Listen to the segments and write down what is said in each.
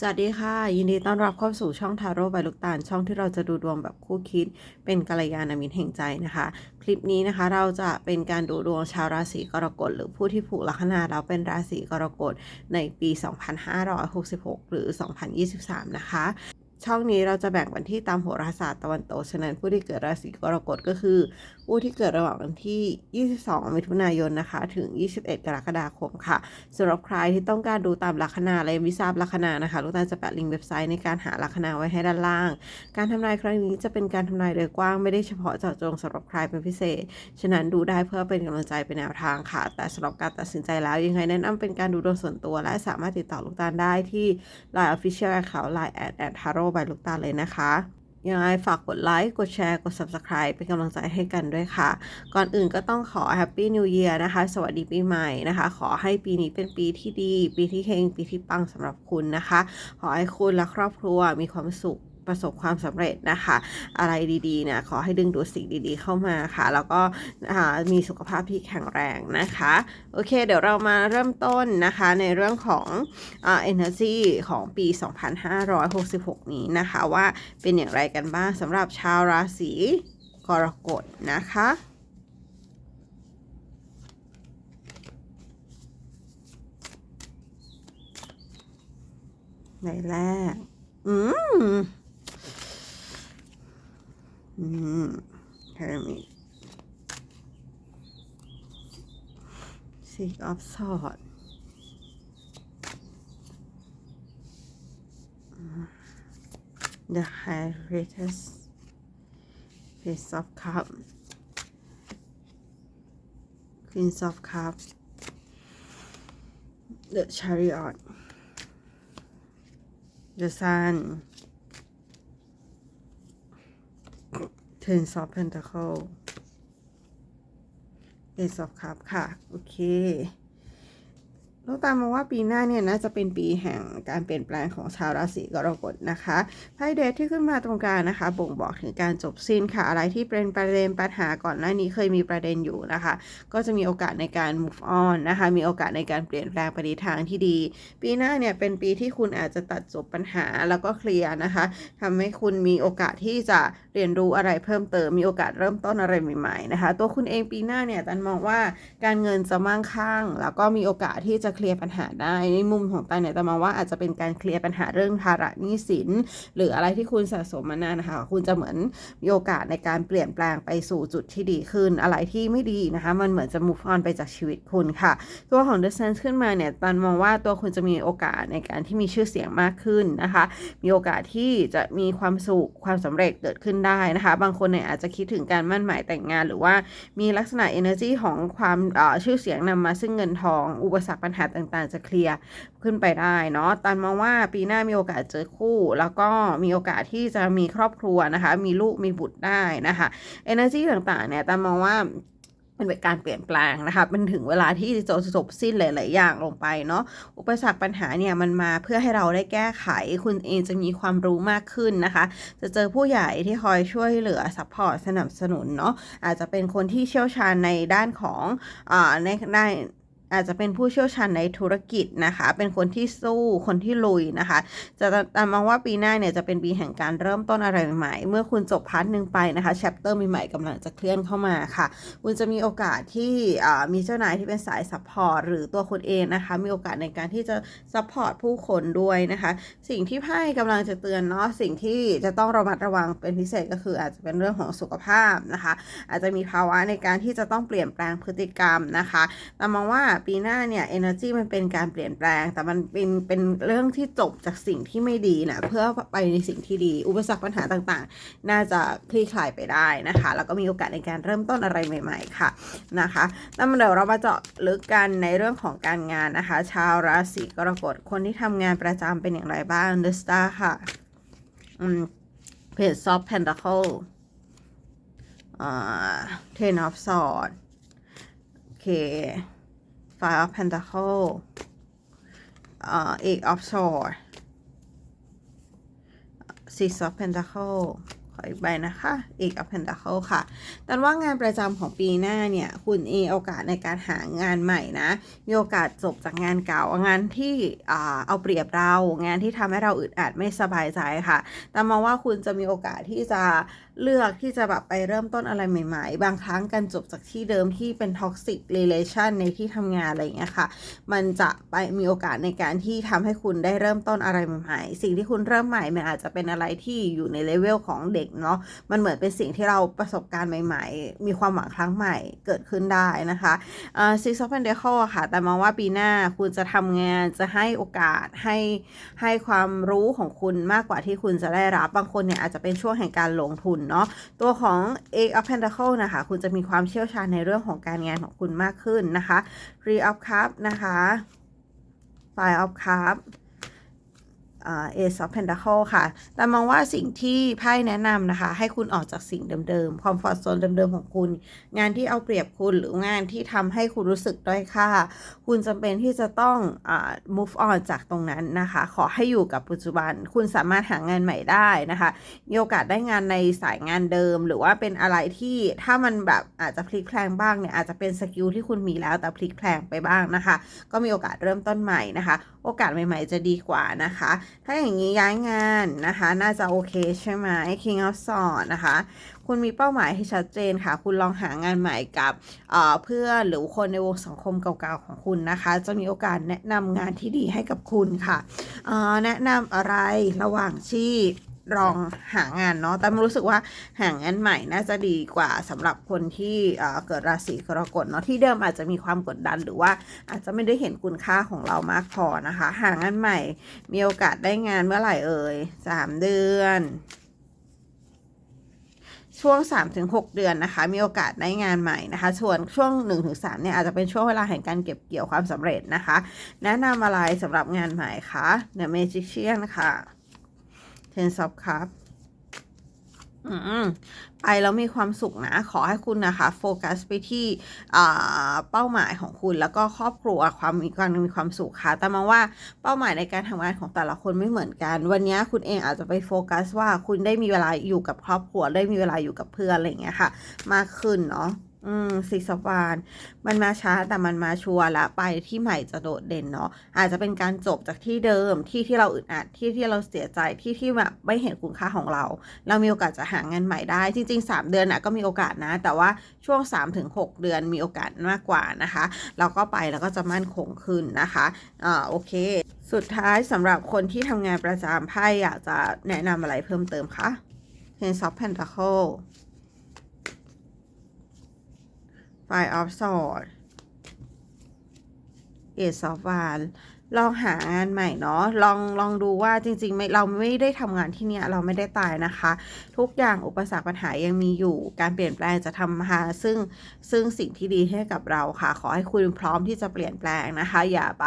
สวัสดีค่ะ ยินดีต้อนรับเข้าสู่ช่องทาโร่ใบลูกตาล ช่องที่เราจะดูดวงแบบคู่คิด เป็นกัลยาณมิตรแห่งใจนะคะ คลิปนี้นะคะเราจะเป็นการดูดวงชาวราศีกรกฎหรือผู้ที่ผูกลัคนาแล้วเป็นราศีกรกฎในปี 2566 หรือ 2023 นะคะ ช่องนี้เราจะแบ่งวันที่ตามโหราศาสตร์ตะวันตก ฉะนั้นผู้ที่เกิดราศีกรกฎก็คือ ผู้ที่เกิดระหว่างวันที่ 22 มิถุนายนนะคะ ถึง 21 กรกฎาคมค่ะสำหรับใครที่ต้องการดูตามลัคนาและยังไม่ทราบลัคนานะคะ ลูกตาจะแปะลิงก์เว็บไซต์ในการหาลัคนาไว้ให้ด้านล่าง การทำนายครั้งนี้จะเป็นการทำนายโดยกว้างไม่ได้เฉพาะเจาะจงสำหรับใครเป็นพิเศษ ฉะนั้นดูได้เพื่อเป็นกำลังใจเป็นแนวทางค่ะ แต่สำหรับการตัดสินใจแล้วยังไงแนะนำเป็นการดูดวงส่วนตัว และสามารถติดต่อลูกตาได้ที่ Line Official Account Line at บายลูกตาเลยนะคะยังไงฝากกดไลค์ กดแชร์ กด Subscribe เป็นกำลังใจให้กันด้วยค่ะ ก่อนอื่นก็ต้องขอ Happy New Year นะคะ สวัสดีปีใหม่นะคะ ขอให้ปีนี้เป็นปีที่ดี ปีที่เฮง ปีที่ปังสำหรับคุณนะคะ ขอให้คุณและครอบครัวมีความสุข ประสบความสำเร็จนะคะ อะไรดีๆเนี่ยขอให้ดึงดูดสิ่งดีๆ เข้ามาค่ะ แล้วก็มีสุขภาพที่แข็งแรงนะคะ โอเค เดี๋ยวเรามาเริ่มต้นนะคะในเรื่องของเอ่า energy ของปี 2566 นี้นะคะว่าเป็นอย่างไรกันบ้างสำหรับชาวราศีกรกฎนะคะในแรก อืม อืม Hermit Six of Swords mm-hmm. The High Prince of Cups Queen of Cups The Chariot. The Sun Ten of Pentacle Ace of Cup ค่ะ โอเค ลูกตามมองว่าปีหน้าเนี่ยน่าจะเป็นปีแห่งการเปลี่ยนแปลงของชาวราศีกรกฎนะคะไพ่เดทที่ขึ้นมาตรงกลางนะคะ บ่งบอกถึงการจบสิ้นค่ะ อะไรที่เป็นประเด็นปัญหาก่อนหน้านี้เคยมีประเด็นอยู่นะคะ ก็จะมีโอกาสในการ move on นะคะ มีโอกาสในการเปลี่ยนแปลงไปในทางที่ดี ปีหน้าเนี่ยเป็นปีที่คุณอาจจะตัดจบปัญหาแล้วก็เคลียร์นะคะทำให้คุณมีโอกาสที่จะเรียนรู้อะไรเพิ่มเติม มีโอกาสเริ่มต้นอะไรใหม่ ๆนะคะ ตัวคุณเองปีหน้าเนี่ยตันมองว่าการเงินจะมั่งคั่ง แล้วก็มีโอกาสที่จะเคลียร์ปัญหาได้ในมุมของตันเนี่ยตันมองว่าอาจจะเป็นการเคลียร์ปัญหาเรื่องภาระหนี้สิน หรืออะไรที่คุณสะสมมานานนะคะคุณจะเหมือนมีโอกาสในการเปลี่ยนแปลงไปสู่จุดที่ดีขึ้นอะไรที่ไม่ดีนะคะ มันเหมือนจะ move on ไปจากชีวิตคุณค่ะ ตัวของ The Sense ขึ้นมาเนี่ยตันมองว่าตัวคุณจะมีโอกาสในการที่มีชื่อเสียงมากขึ้นนะคะ มีโอกาสที่จะมีความสุขความสำเร็จเกิดขึ้นได้นะคะ บางคนเนี่ยอาจจะคิดถึงการมั่นหมายแต่งงาน หรือว่ามีลักษณะ energy ของความชื่อเสียงนำมาซึ่งเงินทอง อุปสรรคปัญหาต่างๆ จะเคลียร์ขึ้นไปได้เนาะตันมองว่าปีหน้ามีโอกาสเจอคู่ แล้วก็มีโอกาสที่จะมีครอบครัวนะคะ มีลูกมีบุตรได้นะคะ energy ต่างๆเนี่ยตันมองว่ามันเป็นการเปลี่ยนแปลงนะคะมันถึงเวลาที่จะจบสิ้นหลาย ๆ อย่างลงไปเนาะ อุปสรรคปัญหาเนี่ยมันมาเพื่อให้เราได้แก้ไข คุณเองจะมีความรู้มากขึ้นนะคะ จะเจอผู้ใหญ่ที่คอยช่วยเหลือซัพพอร์ตสนับสนุนเนาะ อาจจะเป็นคนที่เชี่ยวชาญในด้านของอ่าในใน อาจจะเป็นผู้เชี่ยวชาญในธุรกิจนะคะ เป็นคนที่สู้ คนที่ลุยนะคะ จะตามมองว่าปีหน้าเนี่ยจะเป็นปีแห่งการเริ่มต้นอะไรใหม่ๆ เมื่อคุณจบพาร์ทหนึ่งไปนะคะแชปเตอร์ใหม่ๆกำลังจะเคลื่อนเข้ามาค่ะ คุณจะมีโอกาสที่มีเจ้านายที่เป็นสายซัพพอร์ตหรือตัวคุณเองนะคะ มีโอกาสในการที่จะซัพพอร์ตผู้คนด้วยนะคะ สิ่งที่ไพ่กำลังจะเตือนเนาะ สิ่งที่จะต้องระมัดระวังเป็นพิเศษก็คือ อาจจะเป็นเรื่องของสุขภาพนะคะ อาจจะมีภาวะในการที่จะต้องเปลี่ยนแปลงพฤติกรรมนะคะ แต่มองว่าปีหน้าเนี่ย energy มันเป็นการเปลี่ยนแปลง แต่มันเป็นเป็นเรื่องที่จบจากสิ่งที่ไม่ดีนะเพื่อไปในสิ่งที่ดี อุปสรรคปัญหาต่างๆ น่าจะคลี่คลายไปได้นะคะ แล้วก็มีโอกาสในการเริ่มต้นอะไรใหม่ ๆ ค่ะนะคะแล้วเดี๋ยวเรามาเจาะลึกกันในเรื่องของการงานนะคะ ชาวราศีกรกฎคนที่ทำงานประจำเป็นอย่างไรบ้าง The Star ค่ะอืม Page of Pentacle อ่า Ten of Swords โอเค Five of Pentacle อ่า Eight of Swords Six of Pentacle ขออีกใบนะคะเอกอ Pentacle ค่ะ แต่ว่างานประจำของปีหน้าเนี่ย คุณเอโอกาสในการหางานใหม่นะ มีโอกาสจบจากงานเก่า งานที่อ่าเอาเปรียบเรา งานที่ทำให้เราอึดอัดไม่สบายใจค่ะ แต่มองว่าคุณจะมีโอกาสที่จะ เลือกที่จะแบบไปเริ่มต้นอะไรใหม่ ๆ บางครั้งการจบจากที่เดิมที่เป็น toxic relation ในที่ทำงานอะไรอย่างเงี้ยค่ะ มันจะไปมีโอกาสในการที่ทำให้คุณได้เริ่มต้นอะไรใหม่ๆ สิ่งที่คุณเริ่มใหม่ มันอาจจะเป็นอะไรที่อยู่ในเลเวลของเด็กเนาะ มันเหมือนเป็นสิ่งที่เราประสบการณ์ใหม่ ๆ มีความหวังครั้งใหม่เกิดขึ้นได้นะคะเอ่อ Six of Pentacles อะค่ะ แต่มองว่าปีหน้าคุณจะทำงานจะให้โอกาสให้ให้ความรู้ของคุณมากกว่าที่คุณจะได้รับบางคนเนี่ยอาจจะเป็นช่วงแห่งการลงทุนเนาะตัวของ Eight of Pentacle นะคะ คุณจะมีความเชี่ยวชาญในเรื่องของการงานของคุณมากขึ้นนะคะ Three of Cups นะคะ Five of Cups เอซอฟเพนดาเคิลค่ะ แต่มองว่าสิ่งที่ไพ่แนะนำนะคะ ให้คุณออกจากสิ่งเดิมๆ คอมฟอร์ทโซนเดิมๆ ของคุณ งานที่เอาเปรียบคุณหรืองานที่ทำให้คุณรู้สึกด้อยค่า คุณจำเป็นที่จะต้องอ move on จากตรงนั้นนะคะ ขอให้อยู่กับปัจจุบัน คุณสามารถหางานใหม่ได้นะคะมีโอกาสได้งานในสายงานเดิม หรือว่าเป็นอะไรที่ถ้ามันแบบอาจจะพลิกแพลงบ้างเนี่ยอาจจะเป็นสกิลที่คุณมีแล้วแต่พลิกแพลงไปบ้างนะคะ ก็มีโอกาสเริ่มต้นใหม่นะคะ โอกาสใหม่ ๆ จะดีกว่านะคะถ้าอย่างนี้ย้ายงานนะคะ น่าจะโอเคใช่ไหม King of Swords นะคะ คุณมีเป้าหมายที่ชัดเจนค่ะ คุณลองหางานใหม่กับเอ่อเพื่อนหรือคนในวงสังคมเก่าๆของคุณนะคะ จะมีโอกาสแนะนำงานที่ดีให้กับคุณค่ะเอ่อแนะนำอะไรระหว่างที่ ลองหางานเนาะแต่รู้สึกว่าหางานใหม่น่าจะดีกว่าสำหรับคนที่เอ่อเกิดราศีกรกฎเนาะที่เดิมอาจจะมีความกดดันหรือว่าอาจจะไม่ได้เห็นคุณค่าของเรามากพอนะคะ หางานใหม่มีโอกาสได้งานเมื่อไหร่เอ่ยสามเดือนช่วง 3-6 เดือนนะคะ มีโอกาสได้งานใหม่นะคะส่วนช่วง 1-3เนี่ยอาจจะเป็นช่วงเวลาแห่งการเก็บเกี่ยวความสำเร็จนะคะ แนะนำอะไรสำหรับงานใหม่คะ The Magician ค่ะ Ten of Cups ไปแล้วมีความสุขนะ ขอให้คุณนะคะ โฟกัสไปที่เป้าหมายของคุณแล้วก็ครอบครัวความมีการมีความสุขค่ะ แต่มองว่าเป้าหมายในการทำงานของแต่ละคนไม่เหมือนกัน วันนี้คุณเองอาจจะไปโฟกัสว่าคุณได้มีเวลาอยู่กับครอบครัวได้มีเวลาอยู่กับเพื่อนอะไรอย่างเงี้ยค่ะ มากขึ้นเนาะ อืมซิสวานมันมาช้าแต่มันมาชัวร์ละไปที่ใหม่จะโดดเด่นเนาะอาจจะเป็นการจบจากที่เดิมที่ที่เราอึดอัดที่ที่เราเสียใจที่ที่แบบไม่เห็นคุณค่าของเรา เรามีโอกาสจะหางานใหม่ได้ จริง ๆ 3 เดือนน่ะก็มีโอกาสนะ แต่ว่าช่วง 3-6 เดือนมีโอกาสมากกว่านะคะเราก็ไปแล้วก็จะมั่นคงขึ้นนะคะอ่าโอเค สุดท้ายสำหรับคนที่ทำงานประจำไพ่อยากจะแนะนำอะไรเพิ่มเติมคะ Ten of Pentacles Five of Swords Ace of Wands ลองหางานใหม่เนาะลองลองดูว่าจริงๆไม่เราไม่ได้ทำงานที่เนี่ยเราไม่ได้ตายนะคะ ทุกอย่างอุปสรรคปัญหายังมีอยู่ การเปลี่ยนแปลงจะทำมาซึ่งซึ่งสิ่งที่ดีให้กับเราค่ะ ขอให้คุณพร้อมที่จะเปลี่ยนแปลงนะคะ อย่าไป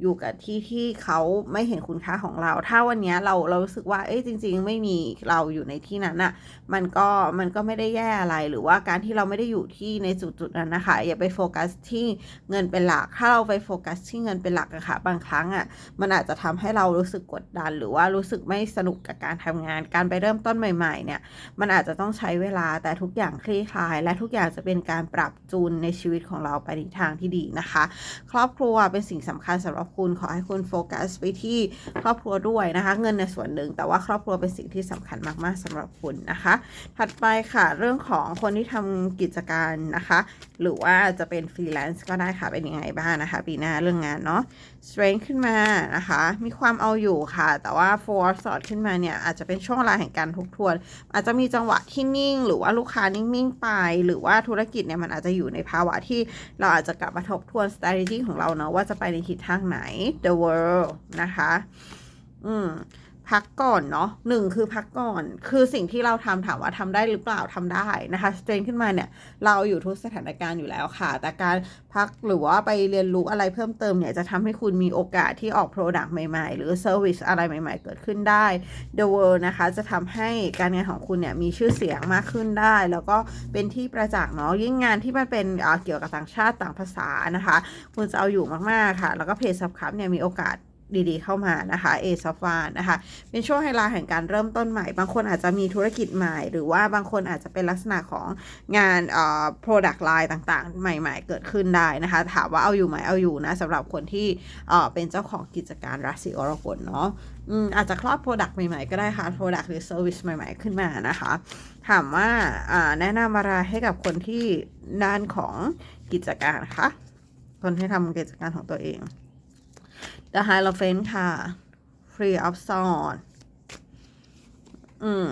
อยู่กับที่ที่เขาไม่เห็นคุณค่าของเรา ถ้าวันเนี้ยเราเรารู้สึกว่าเอ้ยจริง ๆ ไม่มีเราอยู่ในที่นั้นอะมันก็มันก็ไม่ได้แย่อะไรหรือว่าการที่เราไม่ได้อยู่ที่ในจุดๆนั้นนะคะ อย่าไปโฟกัสที่เงินเป็นหลักถ้าเราไปโฟกัสที่เงินเป็นหลักอะค่ะางครั้งอะมันอาจจะทำให้เรารู้สึกกดดัน หรือว่ารู้สึกไม่สนุกกับการทำงาน การไปเริ่มต้นใหม่ๆเนี่ยมันอาจจะต้องใช้เวลาแต่ทุกอย่างคลี่คลาย และทุกอย่างจะเป็นการปรับจูนในชีวิตของเราไปในทางที่ดีนะคะ ครอบครัวเป็นสิ่งสำคัญสำหรับคุณขอให้คุณโฟกัสไปที่ครอบครัวด้วยนะคะ เงินในส่วนหนึ่ง แต่ว่าครอบครัวเป็นสิ่งที่สำคัญมากๆสำหรับคุณนะคะ ถัดไปค่ะเรื่องของคนที่ทำกิจการนะคะ หรือว่าจะเป็นฟรีแลนซ์ก็ได้ค่ะเป็นยังไงบ้างนะคะ ปีหน้าเรื่องงานเนาะ strength ขึ้นมานะคะ มีความเอาอยู่ค่ะ แต่ว่า four of swords ขึ้นมาเนี่ย อาจจะเป็นช่วงเวลาแห่งการทบทวน อาจจะมีจังหวะที่นิ่ง หรือว่าลูกค้านิ่ง ๆ ไป หรือว่าธุรกิจเนี่ย มันอาจจะอยู่ในภาวะที่เราอาจจะกลับมาทบทวน strategy ของเราเนาะว่าจะไปในทิศทางไหน the world นะคะ อืม พักก่อนเนาะหนึ่งคือพักก่อน คือสิ่งที่เราทำถามว่าทำได้หรือเปล่าทำได้นะคะสเตรนขึ้นมาเนี่ย เราอยู่ทุกสถานการณ์อยู่แล้วค่ะ แต่การพักหรือว่าไปเรียนรู้อะไรเพิ่มเติมเนี่ย จะทำให้คุณมีโอกาสที่ออก Product ใหม่ๆ หรือ Service อะไรใหม่ๆ เกิดขึ้นได้ The World นะคะ จะทำให้การงานของคุณเนี่ยมีชื่อเสียงมากขึ้นได้ แล้วก็เป็นที่ประจักษ์เนาะยิ่งงานที่มันเป็นเเกี่ยวกับต่างชาติต่างภาษานะคะ คุณจะเอาอยู่มากๆค่ะ แล้วก็เพจซับคับเนี่ยมีโอกาส ดีๆ เข้ามานะคะเอซอฟวานนะคะ เป็นช่วงเวลาแห่งการเริ่มต้นใหม่ บางคนอาจจะมีธุรกิจใหม่ หรือว่าบางคนอาจจะเป็นลักษณะของงานเอ่อ product line ต่างๆ ใหม่ ๆ เกิดขึ้นได้นะคะ ถามว่าเอาอยู่ไหมเอาอยู่นะสำหรับคนที่เอ่อเป็นเจ้าของกิจการราศีกรกฎเนาะอืมอาจจะคลอด product ใหม่ๆ ก็ได้ค่ะ product หรือ service ใหม่ ๆ ขึ้นมานะคะ ถามว่าอ่าแนะนำอะไรให้กับคนที่ด้านของกิจการคะคนที่ทำกิจการของตัวเอง The Hierophant ค่ะ Free of Sword อืม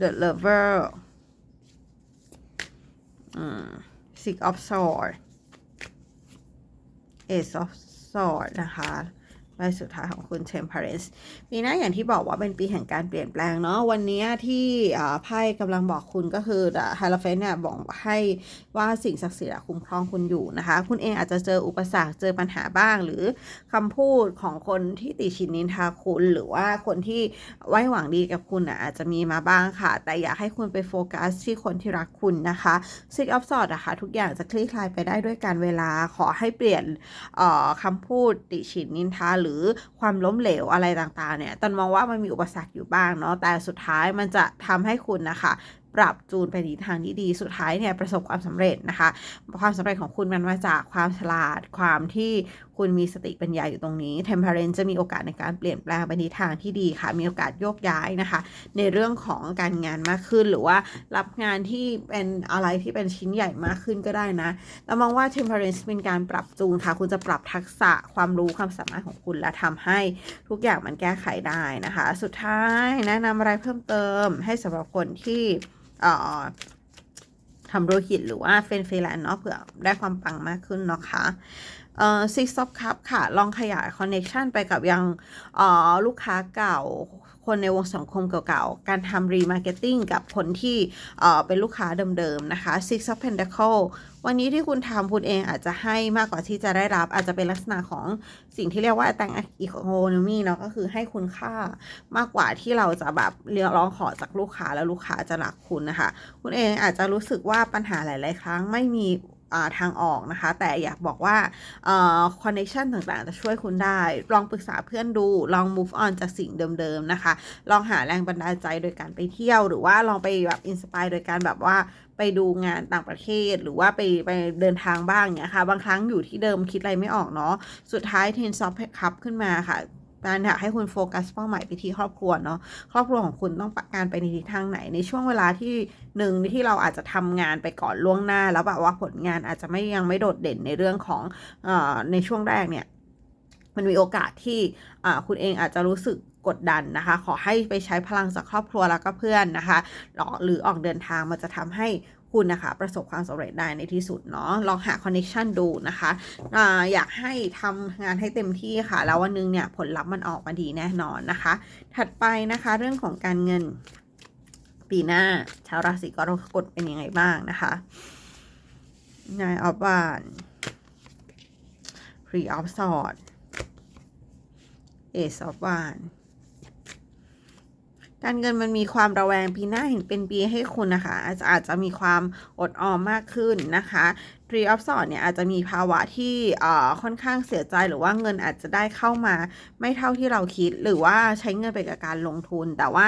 The Lover อืม Six of Sword Ace of Sword นะคะ ใบสุดท้ายของคุณ Temperance ปีหน้าอย่างที่บอกว่าเป็นปีแห่งการเปลี่ยนแปลงเนาะวันนี้ที่ไพ่กำลังบอกคุณก็คือ The Hierophant เนี่ยบอกให้ว่าสิ่งศักดิ์สิทธิ์คุ้มครองคุณอยู่นะคะ คุณเองอาจจะเจออุปสรรคเจอปัญหาบ้าง หรือคำพูดของคนที่ติชินนินทาคุณ หรือว่าคนที่ไว้หวังดีกับคุณอะอาจจะมีมาบ้างค่ะ แต่อยากให้คุณไปโฟกัสที่คนที่รักคุณนะคะ Six of Swords อะค่ะทุกอย่างจะคลี่คลายไปได้ด้วยการเวลาขอให้เปลี่ยนคำพูดติฉินนินทาหรือความล้มเหลวอะไรต่างๆเนี่ยตันมองว่ามันมีอุปสรรคอยู่บ้างเนาะแต่สุดท้ายมันจะทำให้คุณนะคะปรับจูนไปในทางที่ดี สุดท้ายเนี่ยประสบความสำเร็จนะคะ ความสำเร็จของคุณมันมาจากความฉลาด ความที่ คุณมีสติปัญญาอยู่ตรงนี้ Temperance จะมีโอกาสในการเปลี่ยนแปลงไปในทางที่ดีค่ะ มีโอกาสโยกย้ายนะคะ ในเรื่องของการงานมากขึ้น หรือว่ารับงานที่เป็นอะไรที่เป็นชิ้นใหญ่มากขึ้นก็ได้นะแต่มองว่า temperance เป็นการปรับจูนค่ะ คุณจะปรับทักษะความรู้ความสามารถของคุณและทำให้ทุกอย่างมันแก้ไขได้นะคะ สุดท้ายแนะนำอะไรเพิ่มเติมให้สำหรับคนที่ทำธุรกิจหรือว่าเป็นฟรีแลนซ์เนาะเผื่อได้ความปังมากขึ้นเนาะค่ะ เอ่อ six of cup ค่ะ ลองขยาย connection ไปกับยังเอ่อลูกค้าเก่า คนในวงสังคมเก่าๆ การทำ remarketing กับคนที่เอ่อเป็นลูกค้าเดิมๆ นะคะ six of pentacle วันนี้ที่คุณทำคุณเองอาจจะให้มากกว่าที่จะได้รับ อาจจะเป็นลักษณะของสิ่งที่เรียกว่าแตงอีโคโนมีเนาะก็คือให้คุณค่ามากกว่าที่เราจะแบบเรียกร้องขอจากลูกค้าแล้วลูกค้าจะรักคุณนะคะ คุณเองอาจจะรู้สึกว่าปัญหาหลาย ๆ ครั้งไม่มี ทางออกนะคะ แต่อยากบอกว่าคอนเนคชันต่างๆ จะช่วยคุณได้ ลองปรึกษาเพื่อนดู ลอง move on จากสิ่งเดิมๆนะคะ ลองหาแรงบันดาลใจโดยการไปเที่ยว หรือว่าลองไปแบบอินสปายโดยการแบบว่าไปดูงานต่างประเทศหรือว่าไปไปเดินทางบ้างเนี่ยค่ะ บางครั้งอยู่ที่เดิมคิดอะไรไม่ออกเนาะ สุดท้ายเทนซอฟคับขึ้นมาค่ะ การอยากให้คุณโฟกัสเป้าหมายไปที่ครอบครัวเนาะครอบครัวของคุณต้องประการไปในทิศทางไหน ในช่วงเวลาที่หนึ่งที่เราอาจจะทำงานไปก่อนล่วงหน้า แล้วแบบว่าผลงานอาจจะไม่ยังไม่โดดเด่นในเรื่องของอในช่วงแรกเนี่ยมันมีโอกาสที่คุณเองอาจจะรู้สึกกดดันนะคะ ขอให้ไปใช้พลังจากครอบครัวแล้วก็เพื่อนนะคะหรือออกเดินทางมันจะทำให้ คุณนะคะ ประสบความสำเร็จได้ในที่สุดเนาะลองหาคอนเน c ชันดูนะคะออยากให้ทำงานให้เต็มที่ค่ะ แล้ววันหนึงเนี่ยผลลัพธ์มันออกมาดีแน่นอนนะคะ ถัดไปนะคะเรื่องของการเงินปีหน้า ชาวราศีกรกฎเป็นยังไงบ้างนะคะนายออบาน Three of Swords Ace of Wands การเงินมันมีความระแวงปีหน้าเห็นเป็นปีให้คุณนะคะ อาจจะอาจจะมีความอดออมมากขึ้นนะคะ Tree of s w o r d เนี่ยอาจจะมีภาวะที่เอ่อค่อนข้างเสียใจหรือว่าเงินอาจจะได้เข้ามาไม่เท่าที่เราคิด หรือว่าใช้เงินไปกับการลงทุน แต่ว่า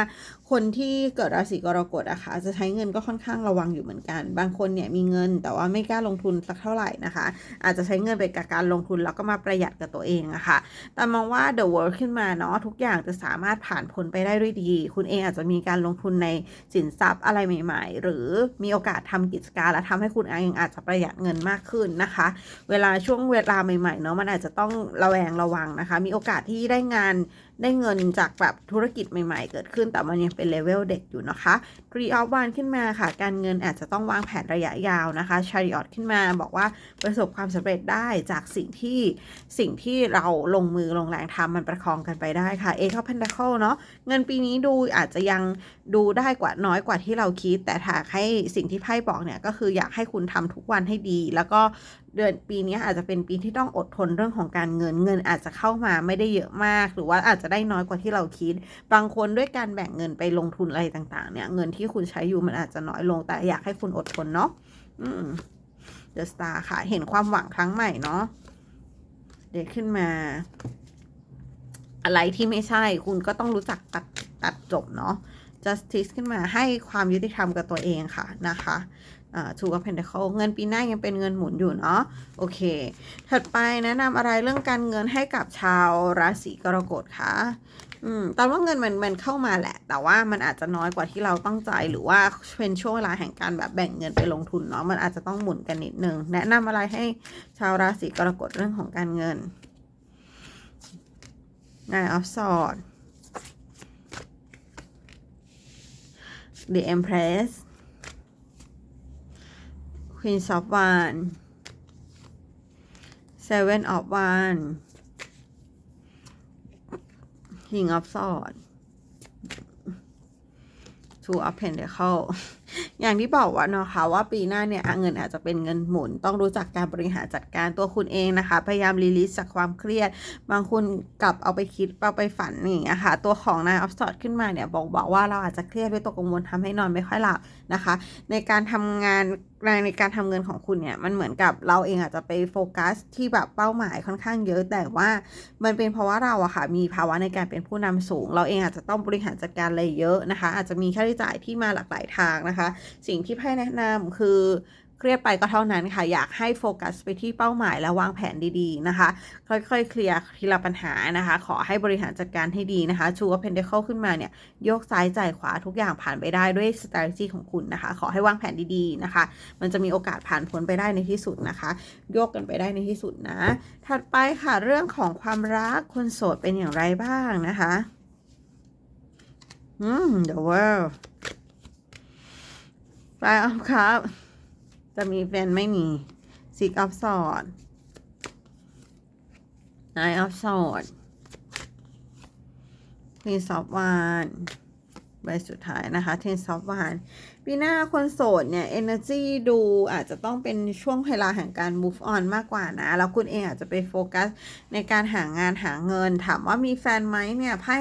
คนที่เกิดราศีกรกฎอะคะจะใช้เงินก็ค่อนข้างระวังอยู่เหมือนกัน บางคนเนี่ยมีเงินแต่ว่าไม่กล้าลงทุนสักเท่าไหร่นะคะ อาจจะใช้เงินไปกับการลงทุนแล้วก็มาประหยัดกับตัวเองอะค่ะ แต่มองว่า the world ขึ้นมาเนาะทุกอย่างจะสามารถผ่านพ้นไปได้ด้วยดี คุณเองอาจจะมีการลงทุนในสินทรัพย์อะไรใหม่ ๆ หรือมีโอกาสทำกิจการและทำให้คุณเองอาจจะประหยัดเงินมากขึ้นนะคะ เวลาช่วงเวลาใหม่ๆเนาะมันอาจจะต้องระแวงระวังนะคะ มีโอกาสที่ได้งานได้เงินจากแบบธุรกิจใหม่ๆ เกิดขึ้นแต่มันยังเป็นเลเวลเด็กอยู่นะคะทรีออฟวันขึ้นมาค่ะ การเงินอาจจะต้องวางแผนระยะยาวนะคะชาริออตขึ้นมาบอกว่าประสบความสำเร็จได้จากสิ่งที่สิ่งที่เราลงมือลงแรงทำมันประคองกันไปได้ค่ะเอทอพเพนด c เคิลเนาะเงินปีนี้ดูอาจจะยังดูได้กว่าน้อยกว่าที่เราคิด แต่ถ้าให้สิ่งที่ไพ่บอกเนี่ยก็คืออยากให้คุณทำทุกวันให้ดี แล้วก็ เดือนปีนี้อาจจะเป็นปีที่ต้องอดทนเรื่องของการเงินเงินอาจจะเข้ามาไม่ได้เยอะมาก หรือว่าอาจจะได้น้อยกว่าที่เราคิด บางคนด้วยการแบ่งเงินไปลงทุนอะไรต่างๆ เนี่ยเงินที่คุณใช้อยู่มันอาจจะน้อยลงแต่อยากให้คุณอดทนเนาะอืมเดอะสตาร์ค่ะ เห็นความหวังครั้งใหม่เนาะเด็กขึ้นมา อะไรที่ไม่ใช่ คุณก็ต้องรู้จักตัดตัดจบเนาะ justice ขึ้นมาให้ความยุติธรรมกับตัวเองค่ะนะคะ อ่า two of pentacle เงินปีหน้ายังเป็นเงินหมุนอยู่เนาะโอเค ถัดไปแนะนำอะไรเรื่องการเงินให้กับชาวราศีกรกฎคะอืมตอนว่าเงินมันมันเข้ามาแหละ แต่ว่ามันอาจจะน้อยกว่าที่เราตั้งใจหรือว่าเป็นช่วงเวลาแห่งการแบบแบ่งเงินไปลงทุนเนาะมันอาจจะต้องหมุนกันนิดนึงแนะนำอะไรให้ชาวราศีกรกฎเรื่องของการเงิน Nine of Swords The Empress Queen of Wands Seven of Wands King of Swords Two of Pentacles อย่างที่บอกว่าเนาะค่ะว่าปีหน้าเนี่ยเงินอาจจะเป็นเงินหมุน ต้องรู้จักการบริหารจัดการตัวคุณเองนะคะ พยายามรีลิสจากความเครียด บางคนกลับเอาไปคิดเอาไปฝันอย่างเงี้ยค่ะ ตัวของนายออฟสอดขึ้นมาเนี่ยบอกบอกว่าเราอาจจะเครียดด้วยตัวกังวลทำให้นอนไม่ค่อยหลับนะคะ ในการทำงานในการทำเงินของคุณเนี่ยมันเหมือนกับเราเองอาจจะไปโฟกัสที่แบบเป้าหมายค่อนข้างเยอะ แต่ว่ามันเป็นเพราะว่าเราอะค่ะมีภาวะในการเป็นผู้นำสูง เราเองอาจจะต้องบริหารจัดการอะไรเยอะนะคะ อาจจะมีค่าใช้จ่ายที่มาหลากหลายทางนะคะสิ่งที่ไพ่แนะนำคือเครียดไปก็เท่านั้นค่ะ อยากให้โฟกัสไปที่เป้าหมายและวางแผนดีๆนะคะ ค่อยๆ เคลียร์ทีละปัญหานะคะ ขอให้บริหารจัดการให้ดีนะคะชูว่าเพนเด c คขึ้นมาเนี่ย โยกซ้ายจ่ายขวาทุกอย่างผ่านไปได้ด้วย strategy ของคุณนะคะ ขอให้วางแผนดีๆนะคะ มันจะมีโอกาสผ่านพ้นไปได้ในที่สุดนะคะ โยกกันไปได้ในที่สุดนะ ถัดไปค่ะเรื่องของความรักคนโสดเป็นอย่างไรบ้างนะคะอืม the world ไปออฟครับ จะมีเป็นไม่มีซิกออฟสอดนายออฟสอดเทนซอฟวานใบสุดท้ายนะคะเทนซอฟวาน ปีหน้าคนโสดเนี่ย energy ดูอาจจะต้องเป็นช่วงเวลาแห่งการ move on มากกว่านะ แล้วคุณเองอาจจะไปโฟกัสในการหางานหาเงิน ถามว่ามีแฟนไหมเนี่ยไพ่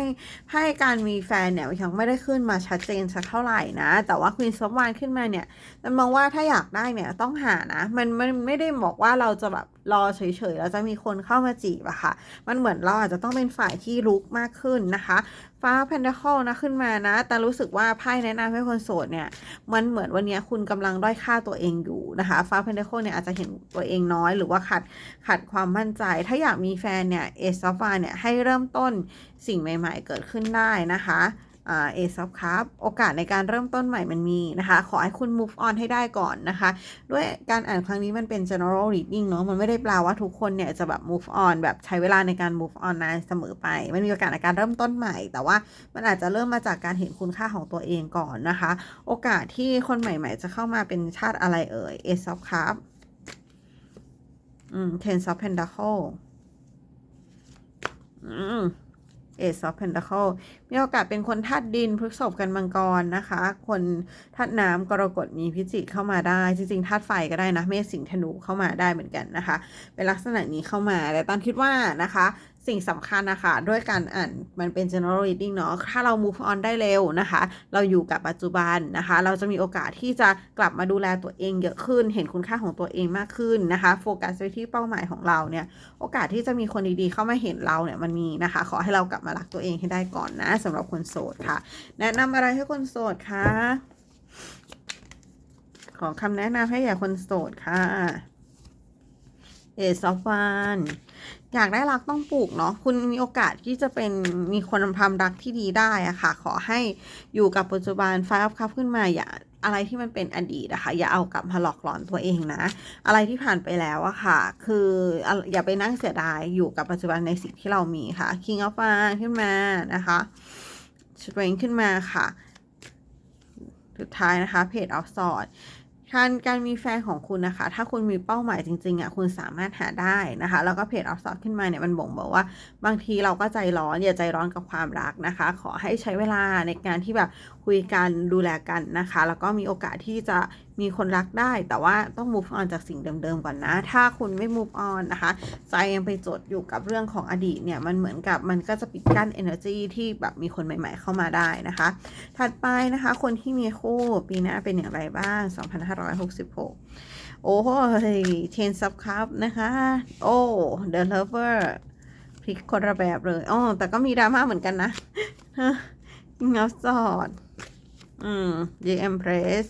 ไพ่การมีแฟนเนี่ยยังไม่ได้ขึ้นมาชัดเจนสักเท่าไหร่นะ แต่ว่า Queen of Wands ขึ้นมาเนี่ยมันมองว่าถ้าอยากได้เนี่ยต้องหานะ มันมันไม่ได้บอกว่าเราจะแบบรอเฉยๆแล้วจะมีคนเข้ามาจีบอะค่ะ มันเหมือนเราอาจจะต้องเป็นฝ่ายที่ลุกมากขึ้นนะคะ ฟ้า Pentacle นะขึ้นมานะ แต่รู้สึกว่าไพ่แนะนำให้คนโสดเนี่ยมันเหมือนวันนี้คุณกำลังด้อยค่าตัวเองอยู่นะคะฟ้าเพนเดโคเนี่ยอาจจะเห็นตัวเองน้อยหรือว่าขาดขาดความมั่นใจ ถ้าอยากมีแฟนเนี่ยเอซอฟาเนี่ยให้เริ่มต้นสิ่งใหม่ ๆ เกิดขึ้นได้นะคะ เอซอฟครับโอกาสในการเริ่มต้นใหม่มันมีนะคะ ขอให้คุณ move on ให้ได้ก่อนนะคะ ด้วยการอ่านครั้งนี้มันเป็น general reading เนาะมันไม่ได้แปลว่าทุกคนเนี่ยจะแบบ move on แบบใช้เวลาในการ move on นานเสมอไป มันมีโอกาสในการเริ่มต้นใหม่ แต่ว่ามันอาจจะเริ่มมาจากการเห็นคุณค่าของตัวเองก่อนนะคะ โอกาสที่คนใหม่ ๆ จะเข้ามาเป็นชาติอะไรเอ่ย Ace of Cups อืม Ten of Pentacles อืม Ace of Pentacle มีโอกาสเป็นคนธาตุดินพฤษบกันมังกรนะคะ คนธาตุน้ำกรกฎมีพิจิกเข้ามาได้ จริงๆธาตุไฟก็ได้นะ เมษสิงห์ธนูเข้ามาได้เหมือนกันนะคะ เป็นลักษณะนี้เข้ามา แต่ตอนคิดว่านะคะ สิ่งสำคัญนะคะด้วยการอ่านมันเป็น general reading เนาะถ้าเรา move on ได้เร็วนะคะ เราอยู่กับปัจจุบันนะคะ เราจะมีโอกาสที่จะกลับมาดูแลตัวเองเยอะขึ้น เห็นคุณค่าของตัวเองมากขึ้นนะคะ โฟกัสไปที่เป้าหมายของเราเนี่ย โอกาสที่จะมีคนดีๆเข้ามาเห็นเราเนี่ยมันมีนะคะ ขอให้เรากลับมารักตัวเองให้ได้ก่อนนะสำหรับคนโสดค่ะ แนะนำอะไรให้คนโสดคะขอคำแนะนำให้แก่คนโสดค่ะ เอซอฟาน อยากได้รักต้องปลูกเนาะคุณมีโอกาสที่จะเป็นมีคนทำรักที่ดีได้อะค่ะ ขอให้อยู่กับปัจจุบันไฟอัพคัพขึ้นมาอย่าอะไรที่มันเป็นอดีตอะคะอย่าเอากลับมาหลอกหลอนตัวเองนะ อะไรที่ผ่านไปแล้วอะค่ะ คืออย่าไปนั่งเสียดายอยู่กับปัจจุบันในสิ่งที่เรามีค่ะ King of f a ขึ้นมานะคะสตรนขึ้นมาค่ะ สุดท้ายนะคะเพจออฟสอด การการมีแฟนของคุณนะคะ ถ้าคุณมีเป้าหมายจริงๆอะคุณสามารถหาได้นะคะ แล้วก็เพจออฟซอฟขึ้นมาเนี่ยมันบ่งบอกว่า บางทีเราก็ใจร้อนอย่าใจร้อนกับความรักนะคะ ขอให้ใช้เวลาในการที่แบบ คุยกันดูแลกันนะคะ แล้วก็มีโอกาสที่จะมีคนรักได้ แต่ว่าต้อง move on จากสิ่งเดิมๆก่อนนะ ถ้าคุณไม่ move on นะคะ ใจยังไปจดอยู่กับเรื่องของอดีตเนี่ย มันเหมือนกับมันก็จะปิดกั้น energy ที่แบบมีคนใหม่ ๆ เข้ามาได้นะคะ ถัดไปนะคะ คนที่มีคู่ปีหน้าเป็นอย่างไรบ้าง 2566 โอ้โห Ten of cup นะคะ โอ้ The Lover พลิกคนละแบบเลยอ๋อแต่ก็มีดราม่าเหมือนกันนะ King of Swords อื ม The Empress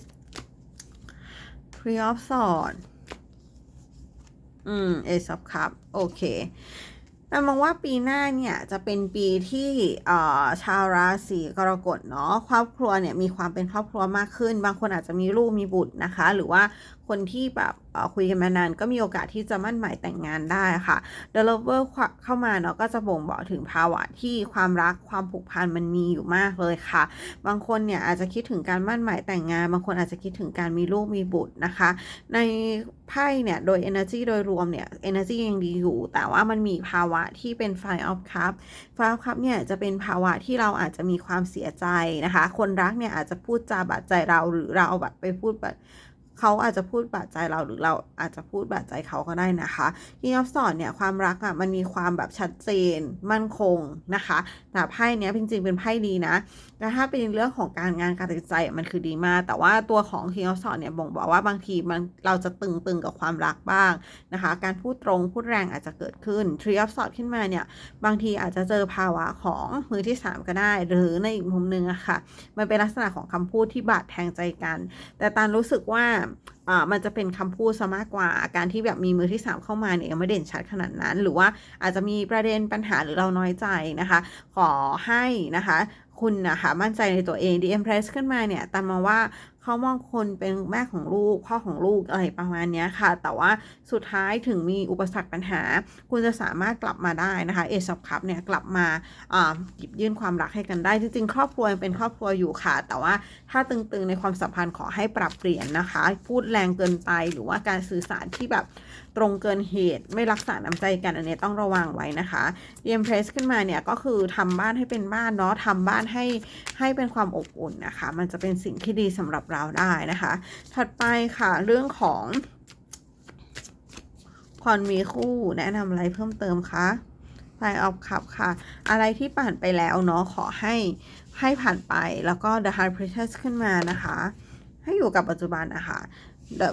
Three of Swords อืม Ace of Cup โอเคแต่มองว่าปีหน้าเนี่ยจะเป็นปีที่เอ่อชาวราศีกรกฎเนาะครอบครัวเนี่ยมีความเป็นครอบครัวมากขึ้น บางคนอาจจะมีลูกมีบุตรนะคะ หรือว่าคนที่แบบคุยกันมานานก็มีโอกาสที่จะมั่นหมายแต่งงานได้ค่ะ The Lover เข้ามาเนาะก็จะบ่งบอกถึงภาวะที่ความรักความผูกพันมันมีอยู่มากเลยค่ะ บางคนเนี่ยอาจจะคิดถึงการมั่นหมายแต่งงาน บางคนอาจจะคิดถึงการมีลูกมีบุตรนะคะ ในไพ่เนี่ยโดย energy โดยรวมเนี่ย energy ยังดีอยู่ แต่ว่ามันมีภาวะที่เป็น Five of Cup Five of Cup เนี่ยจะเป็นภาวะที่เราอาจจะมีความเสียใจนะคะ คนรักเนี่ยอาจจะพูดจาบาดใจเราหรือเราแบบไปพูดแบบ เขาอาจจะพูดบาดใจเราหรือเราอาจจะพูดบาดใจเขาก็ได้นะคะ King of Swords เนี่ยความรักอะ่ะมันมีความแบบชัดเจน มั่นคงนะคะแต่ไพ่เนี้ยจริงๆเป็นไพ่ดีนะแต่ถ้าเป็นเรื่องของการงานการตัดสินใจมันคือดีมาก แต่ว่าตัวของ King of Swords เนี่ยบ่งบอกว่าบางทีมันเราจะตึงๆกับความรักบ้างนะคะ การพูดตรงพูดแรงอาจจะเกิดขึ้น Three of Swords ขึ้นมาเนี่ยบางทีอาจจะเจอภาวะของมือที่ 3 ก็ได้ หรือในอีกมุมหนึงอะค่ะ มันเป็นลักษณะของคำพูดที่บาดแทงใจกัน แต่ตานรู้สึกว่ามันจะเป็นคำพูดซะมากกว่า การที่แบบมีมือที่ 3 เข้ามาเนี่ยยังไม่เด่นชัดขนาดนั้น หรือว่าอาจจะมีประเด็นปัญหาหรือเราน้อยใจนะคะ ขอให้นะคะคุณนะคะมั่นใจในตัวเอง DM Press ขึ้นมาเนี่ยตันมองว่า เขามองคนเป็นแม่ของลูกพ่อของลูกอะไรประมาณนี้ค่ะ แต่ว่าสุดท้ายถึงมีอุปสรรคปัญหา คุณจะสามารถกลับมาได้นะคะเอ e of Cup เนี่ยกลับมาอ่าหยิบยื่นความรักให้กันได้จริงๆครอบครัวยังเป็นครอบครัวอยู่ค่ะ แต่ว่าถ้าตึงๆในความสัมพันธ์ขอให้ปรับเปลี่ยนนะคะ พูดแรงเกินไปหรือว่าการสื่อสารที่แบบ ตรงเกินเหตุไม่รักษาน้ำใจกันอันนี้ต้องระวังไว้นะคะ The Empress ขึ้นมาเนี่ยก็คือทำบ้านให้เป็นบ้านเนาะทำบ้านให้ให้เป็นความอบอุ่นนะคะ มันจะเป็นสิ่งที่ดีสำหรับเราได้นะคะ ถัดไปค่ะเรื่องของคนมีคู่แนะนำอะไรเพิ่มเติมคะไฟออฟคัพค่ะ อะไรที่ผ่านไปแล้วเนาะขอให้ให้ผ่านไปแล้วก็ The High Priestess ขึ้นมานะคะ ให้อยู่กับปัจจุบันนะคะ The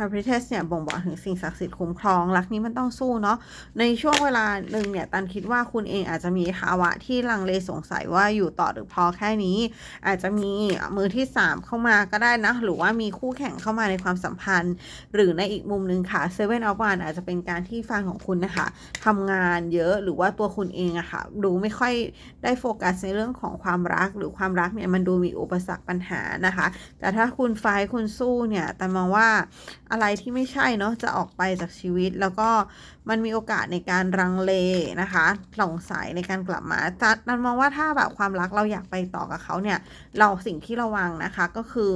High Priestess เนี่ยบ่งบอกถึงสิ่งศักดิ์สิทธิ์คุ้มครองรักนี้มันต้องสู้เนาะในช่วงเวลาหนึ่งเนี่ยตันคิดว่าคุณเองอาจจะมีภาวะที่ลังเลสงสัยว่าอยู่ต่อหรือพอแค่นี้ อาจจะมีมือที่ 3 เข้ามาก็ได้นะ หรือว่ามีคู่แข่งเข้ามาในความสัมพันธ์ หรือในอีกมุมหนึ่งค่ะ Seven of Wands อาจจะเป็นการที่ฟังของคุณนะคะทำงานเยอะหรือว่าตัวคุณเองอะค่ะดูไม่ค่อยได้โฟกัสในเรื่องของความรักหรือความรักเนี่ยมันดูมีอุปสรรคปัญหานะคะ แต่ถ้าคุณไฟคุณสู้เนี่ยแต่มองว่าอะไรที่ไม่ใช่เนาะจะออกไปจากชีวิต แล้วก็มันมีโอกาสในการรังเลนะคะสงสัยในการกลับมาแต่นันมองว่าถ้าแบบความรักเราอยากไปต่อกับเขาเนี่ย เราสิ่งที่ระวังนะคะก็คือ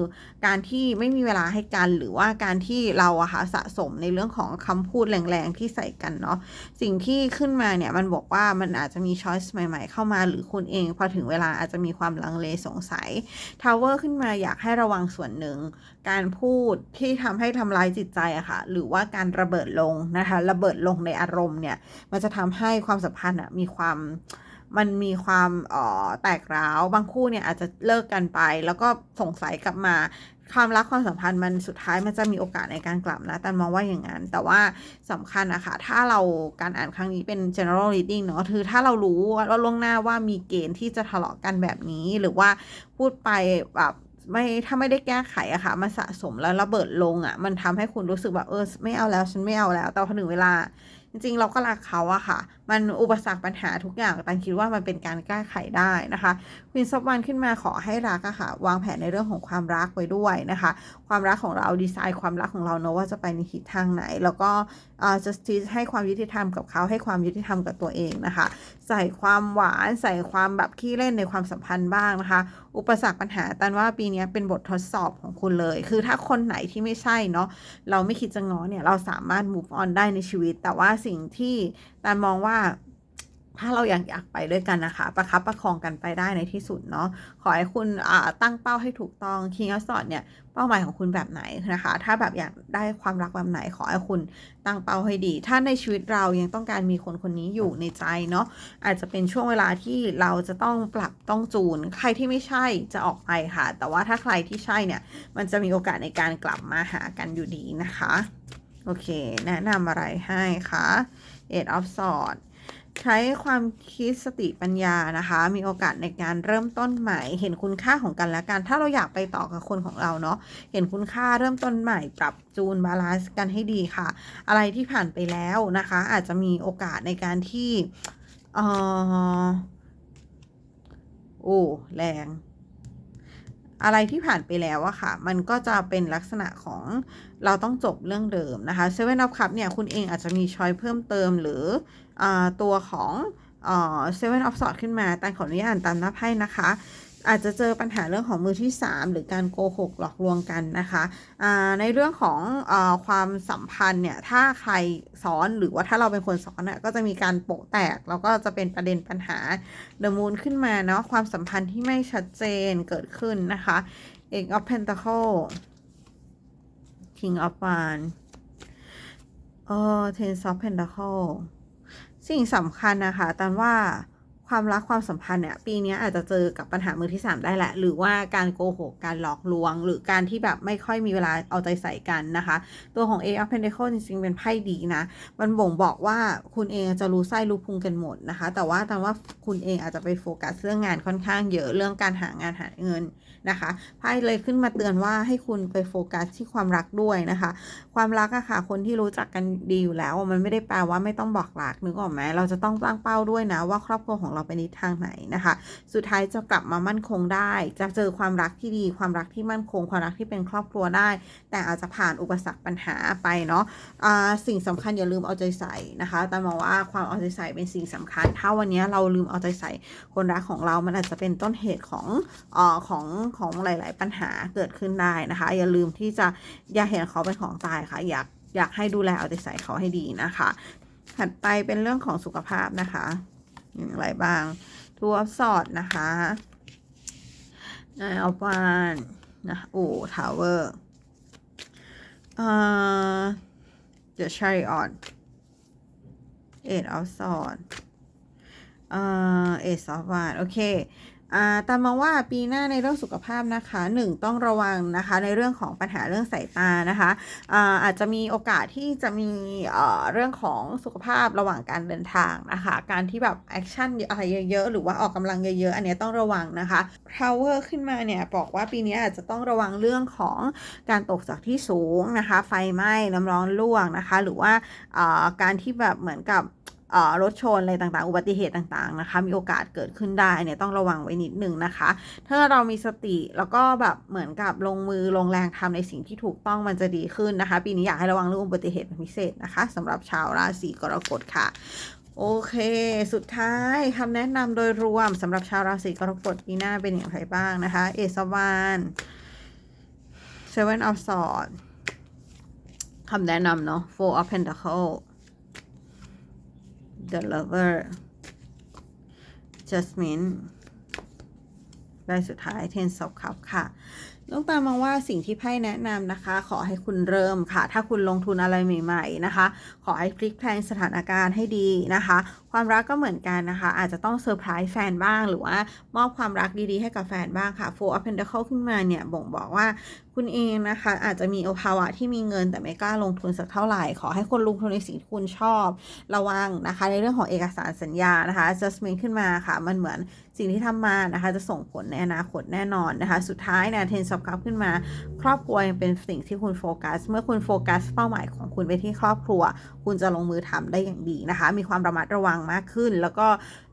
การที่ไม่มีเวลาให้กันหรือว่าการที่เราอะค่ะสะสมในเรื่องของคำพูดแรงๆที่ใส่กันเนาะสิ่งที่ขึ้นมาเนี่ยมันบอกว่ามันอาจจะมีช้อยส์ใหม่ ๆ เข้ามาหรือคุณเองพอถึงเวลาอาจจะมีความลังเลสงสัยทาวเวอร์ขึ้นมาอยากให้ระวังส่วนหนึ่ง การพูดที่ทำให้ทำร้ายจิตใจอะค่ะหรือว่าการระเบิดลงนะคะระเบิดลงในอารมณ์เนี่ย มันจะทำให้ความสัมพันธ์อะมีความมันมีความออแตกร้าวบางคู่เนี่ยอาจจะเลิกกันไป แล้วก็สงสัยกลับมาความรักความสัมพันธ์มันสุดท้ายมันจะมีโอกาสในการกลับนะแต่มองว่าอย่างนั้น แต่ว่าสำคัญนะคะถ้าเราการอ่านครั้งนี้เป็น general reading เนาะคือถ้าเรารู้ว่าล่วงหน้าว่ามีเกณฑ์ที่จะทะเลาะกันแบบนี้ หรือว่าพูดไปแบบ ไม่ถ้าไม่ได้แก้ไขอะค่ะมันสะสมแล้วระเบิดลงอะมันทำให้คุณรู้สึกแบบเออไม่เอาแล้วฉันไม่เอาแล้วแต่พอถึงเวลา จริงๆ เราก็รักเขาอะค่ะ มันอุปสรรคปัญหาทุกอย่างตันคิดว่ามันเป็นการแก้ไขได้นะคะควินซับวันขึ้นมาขอให้รักอะค่ะ วางแผนในเรื่องของความรักไว้ด้วยนะคะ ความรักของเราดีไซน์ความรักของเราเนอะว่าจะไปในทิศทางไหน แล้วก็อ่า justice ให้ความยุติธรรมกับเขาให้ความยุติธรรมกับตัวเองนะคะ ใส่ความหวานใส่ความแบบขี้เล่นในความสัมพันธ์บ้างนะคะ อุปสรรคปัญหาตันว่าปีนี้เป็นบททดสอบของคุณเลย คือถ้าคนไหนที่ไม่ใช่เนาะเราไม่คิดจะง้อเนี่ยเราสามารถ move on ได้ในชีวิตแต่ว่าสิ่งที่ตันมองว่าถ้าเราอยากอยากไปด้วยกันนะคะ ประคับประคองกันไปได้ในที่สุดเนาะขอให้คุณตั้งเป้าให้ถูกต้อง King of Swords เนี่ยเป้าหมายของคุณแบบไหนนะคะ ถ้าแบบอยากได้ความรักแบบไหนขอให้คุณตั้งเป้าให้ดี ถ้าในชีวิตเรายังต้องการมีคนคนนี้อยู่ในใจเนาะอาจจะเป็นช่วงเวลาที่เราจะต้องปรับต้องจูน ใครที่ไม่ใช่จะออกไปค่ะ แต่ว่าถ้าใครที่ใช่เนี่ยมันจะมีโอกาสในการกลับมาหากันอยู่ดีนะคะ โอเค แนะนำอะไรให้คะ Eight of Swords ใช้ความคิดสติปัญญานะคะ มีโอกาสในการเริ่มต้นใหม่ เห็นคุณค่าของกันและกัน ถ้าเราอยากไปต่อกับคนของเราเนาะ เห็นคุณค่าเริ่มต้นใหม่ ปรับจูนบาลานซ์กันให้ดีค่ะ อะไรที่ผ่านไปแล้วนะคะ อาจจะมีโอกาสในการที่เออโอ้ แรง อะไรที่ผ่านไปแล้วอะค่ะ มันก็จะเป็นลักษณะของเราต้องจบเรื่องเดิมนะคะเซเว่นออฟคัพเนี่ยคุณเองอาจจะมีช้อยเพิ่มเติมหรืออตัวของเซเว่นออฟสอดขึ้นมาแต่ขออนุญาตอ่านตามหน้าไพ่นะคะ อาจจะเจอปัญหาเรื่องของมือที่ 3 หรือการโกหกหลอกลวงกันนะคะในเรื่องของอความสัมพันธ์เนี่ยถ้าใครสอนหรือว่าถ้าเราเป็นคนสอนน่ยก็จะมีการโปะแตก แล้วก็จะเป็นประเด็นปัญหาเดมูนขึ้นมาเนาะความสัมพันธ์ที่ไม่ชัดเจนเกิดขึ้นนะคะ Eight of Pentacle King of Wands เออ Ten of Pentacle สิ่งสำคัญนะคะตันว่า ความรักความสัมพันธ์เนี่ยปีนี้อาจจะเจอกับปัญหามือที่ 3 ได้แหละ หรือว่าการโกหกการหลอกลวง หรือการที่แบบไม่ค่อยมีเวลาเอาใจใส่กันนะคะ ตัวของ A of Pentacle จริงๆเป็นไพ่ดีนะ มันบ่งบอกว่าคุณเองจะรู้ไส้รู้พุงกันหมดนะคะ แต่ว่าตันว่าคุณเองอาจจะไปโฟกัสเรื่องงานค่อนข้างเยอะเรื่องการหางานหาเงินนะคะไพ่เลยขึ้นมาเตือนว่าให้คุณไปโฟกัสที่ความรักด้วยนะคะ ความรักอะค่ะ คนที่รู้จักกันดีอยู่แล้ว มันไม่ได้แปลว่าไม่ต้องบอกรักนึกออกไหมเราจะต้องตั้งเป้าด้วยนะว่าครอบครัวของเราไปในทางไหนนะคะ สุดท้ายจะกลับมามั่นคงได้ จะเจอความรักที่ดี ความรักที่มั่นคง ความรักที่เป็นครอบครัวได้ แต่อาจจะผ่านอุปสรรคปัญหาไปเนาะะสิ่งสำคัญอย่าลืมเอาใจใส่นะคะแต่มองว่าความเอาใจใส่เป็นสิ่งสำคัญ ถ้าวันนี้เราลืมเอาใจใส่คนรักของเรา มันอาจจะเป็นต้นเหตุของอของของหลาย ๆ ปัญหาเกิดขึ้นได้นะคะ อย่าลืมที่จะอย่าเห็นเขาเป็นของตายค่ะ อยากอยากให้ดูแลเอาใจใส่เขาให้ดีนะคะ ถัดไปเป็นเรื่องของสุขภาพนะคะ อย่างไรบ้างทัวร์สอดนะคะนายอัลปานนะโอ้ทาวเวอร์เอ่อ The Chariot Eight of Swords เอ่อ eight of Wands โอเค ตามมองว่าปีหน้าในเรื่องสุขภาพนะคะหนึ่งต้องระวังนะคะในเรื่องของปัญหาเรื่องสายตานะคะอาอาจจะมีโอกาสที่จะมีเรื่องของสุขภาพระหว่างการเดินทางนะคะ การที่แบบแอคชั่นอะไรเยอะๆ หรือว่าออกกำลังเยอะๆ อันนี้ต้องระวังนะคะ Power ขึ้นมาเนี่ยบอกว่าปีนี้อาจจะต้องระวังเรื่องของการตกจากที่สูงนะคะ ไฟไหม้น้ำร้อนลวกนะคะ หรือว่าการที่แบบเหมือนกับ รถชนอะไรต่างๆ อุบัติเหตุต่างๆนะคะ มีโอกาสเกิดขึ้นได้เนี่ยต้องระวังไว้นิดนึงนะคะ ถ้าเรามีสติแล้วก็แบบเหมือนกับลงมือลงแรงทำในสิ่งที่ถูกต้องมันจะดีขึ้นนะคะ ปีนี้อยากให้ระวังเรื่องอุบัติเหตุเป็นพิเศษนะคะสำหรับชาวราศีกรกฎค่ะโอเค สุดท้ายคำแนะนำโดยรวมสำหรับชาวราศีกรกฎปีหน้าเป็นอย่างไรบ้างนะคะ เอสวานเซเว่นออฟสอดคำแนะนำเนาะ four of pentacle The Lover Jasmine ใบสุดท้าย Ten of Cups ค่ะ ลูกตามมองว่าสิ่งที่ไพ่แนะนำนะคะ ขอให้คุณเริ่มค่ะ ถ้าคุณลงทุนอะไรใหม่ ๆนะคะ ขอให้พลิกแพลงสถานการณ์ให้ดีนะคะ ความรักก็เหมือนกันนะคะ อาจจะต้องเซอร์ไพรส์แฟนบ้าง หรือว่ามอบความรักดีๆให้กับแฟนบ้างค่ะ Four of Pentacles ขึ้นมาเนี่ยบ่งบอกว่าคุณเองนะคะ อาจจะมีโอภาวะที่มีเงินแต่ไม่กล้าลงทุนสักเท่าไหร่ ขอให้คนลงทุนในสิ่งที่คุณชอบ ระวังนะคะ ในเรื่องของเอกสารสัญญานะคะ adjustment ขึ้นมาค่ะ มันเหมือน สิ่งที่ทำมานะคะจะส่งผลในอนาคตแน่นอนนะคะ สุดท้ายเนี่ยเทนซับคัพขึ้นมา ครอบครัวยังเป็นสิ่งที่คุณโฟกัส เมื่อคุณโฟกัสเป้าหมายของคุณไปที่ครอบครัว คุณจะลงมือทำได้อย่างดีนะคะ มีความระมัดระวังมากขึ้น แล้วก็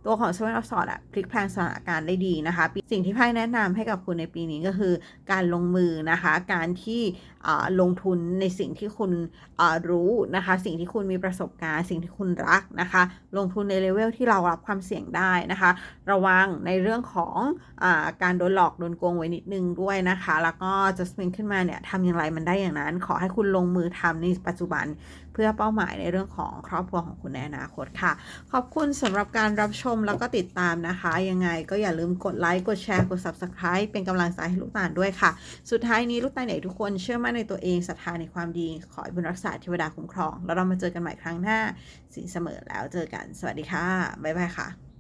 ตัวของ Seven of Swords อะพลิกแพลงสถานการณ์ได้ดีนะคะสิ่งที่ไพ่แนะนำให้กับคุณในปีนี้ก็คือ การลงมือนะคะ การที่ลงทุนในสิ่งที่คุณรู้นะคะ สิ่งที่คุณมีประสบการณ์ สิ่งที่คุณรักนะคะ ลงทุนในเลเวลที่เรารับความเสี่ยงได้นะคะ ระวังในเรื่องของอการโดนหลอกโดนโกงไว้นิดนึงด้วยนะคะ แล้วก็จะสปริงขึ้นมาเนี่ยทำอย่างไรมันได้อย่างนั้น ขอให้คุณลงมือทำในปัจจุบัน เพื่อเป้าหมายในเรื่องของครอบครัวของคุณในอนาคตค่ะ ขอบคุณสำหรับการรับชมแล้วก็ติดตามนะคะ ยังไงก็อย่าลืมกดไลค์กดแชร์กด Subscribe เป็นกำลังใจให้ลูกตาลด้วยค่ะ สุดท้ายนี้ลูกตาลไหนทุกคนเชื่อมั่นในตัวเองศรัทธาในความดี ขอให้บุญรักษาเทวดาคุ้มครอง แล้วเรามาเจอกันใหม่ครั้งหน้าสินเสมอแล้วเจอกันสวัสดีค่ะบ๊ายบายค่ะ